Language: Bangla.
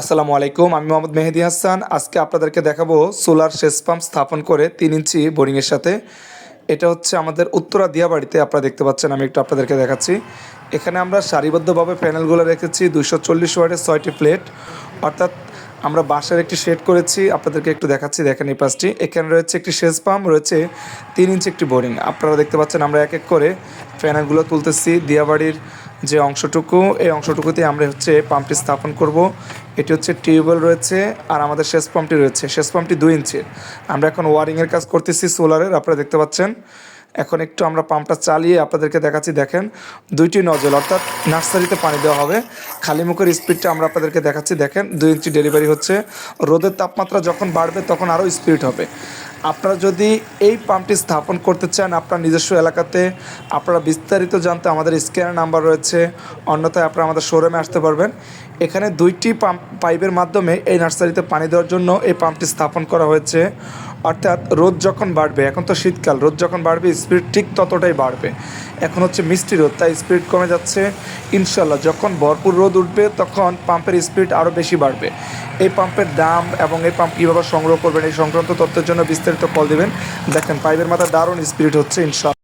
আসসালামু আলাইকুম, আমি মোহাম্মদ মেহেদি হাসান। আজকে আপনাদেরকে দেখাবো সোলার সেচ পাম্প স্থাপন করে তিন ইঞ্চি বোরিংয়ের সাথে। এটা হচ্ছে আমাদের উত্তরা দিয়াবাড়িতে আপনারা দেখতে পাচ্ছেন, আমি একটু আপনাদেরকে দেখাচ্ছি। এখানে আমরা সারিবদ্ধভাবে প্যানেলগুলো রেখেছি দুশো চল্লিশ ওয়াটের ছয়টি প্লেট। অর্থাৎ আমরা বাসার একটি শেড করেছি, আপনাদেরকে একটু দেখাচ্ছি, দেখেন এই পাশটি। এখানে রয়েছে একটি সেচ পাম্প, রয়েছে তিন ইঞ্চি একটি বোরিং। আপনারা দেখতে পাচ্ছেন আমরা এক এক করে প্যানেলগুলো তুলতেছি, দিয়াবাড়ির যে অংশটুকু, এই অংশটুকুতে আমরা হচ্ছে পাম্পটি স্থাপন করব। এটি হচ্ছে টিউবওয়েল রয়েছে আর আমাদের শেষ পাম্পটি রয়েছে। শেষ পাম্পটি দুই ইঞ্চির। আমরা এখন ওয়ারিংয়ের কাজ করতেছি সোলারের, আপনারা দেখতে পাচ্ছেন। এখন একটু আমরা পাম্পটা চালিয়ে আপনাদেরকে দেখাচ্ছি, দেখেন। দুইটি নজল অর্থাৎ নার্সারিতে পানি দেওয়া হবে। খালি মুখের স্পিডটা আমরা আপনাদেরকে দেখাচ্ছি, দেখেন। দুই ইঞ্চি ডেলিভারি হচ্ছে। রোদের তাপমাত্রা যখন বাড়বে, তখন আরও স্পিড হবে। আপনারা যদি এই পাম্পটি স্থাপন করতে চান, আপনার নিজস্ব এলাকাতে, আপনারা বিস্তারিত জানতে আমাদের স্ক্যানার নাম্বার রয়েছে। অন্যথায় আপনারা আমাদের শোরুমে আসতে পারবেন। এখানে দুইটি পাম্প পাইপের মাধ্যমে এই নার্সারিতে পানি দেওয়ার জন্য এই পাম্পটি স্থাপন করা হয়েছে। অর্থাৎ রোদ যখন বাড়বে, এখন তো শীতকাল, রোদ যখন বাড়বে স্পিড ঠিক ততটাই বাড়বে। এখন হচ্ছে মিষ্টি রোদ, তাই স্পিড কমে যাচ্ছে। ইনশাল্লাহ যখন ভরপুর রোদ উঠবে, তখন পাম্পের স্পিড আরও বেশি বাড়বে। এই পাম্পের দাম এবং এই পাম্প কীভাবে সংগ্রহ করবেন, এই সংক্রান্ত তথ্যের জন্য বিস্তারিত কল দেবেন। দেখেন, পাইপের মাথায় দারুণ স্পিড হচ্ছে ইনশাল্লাহ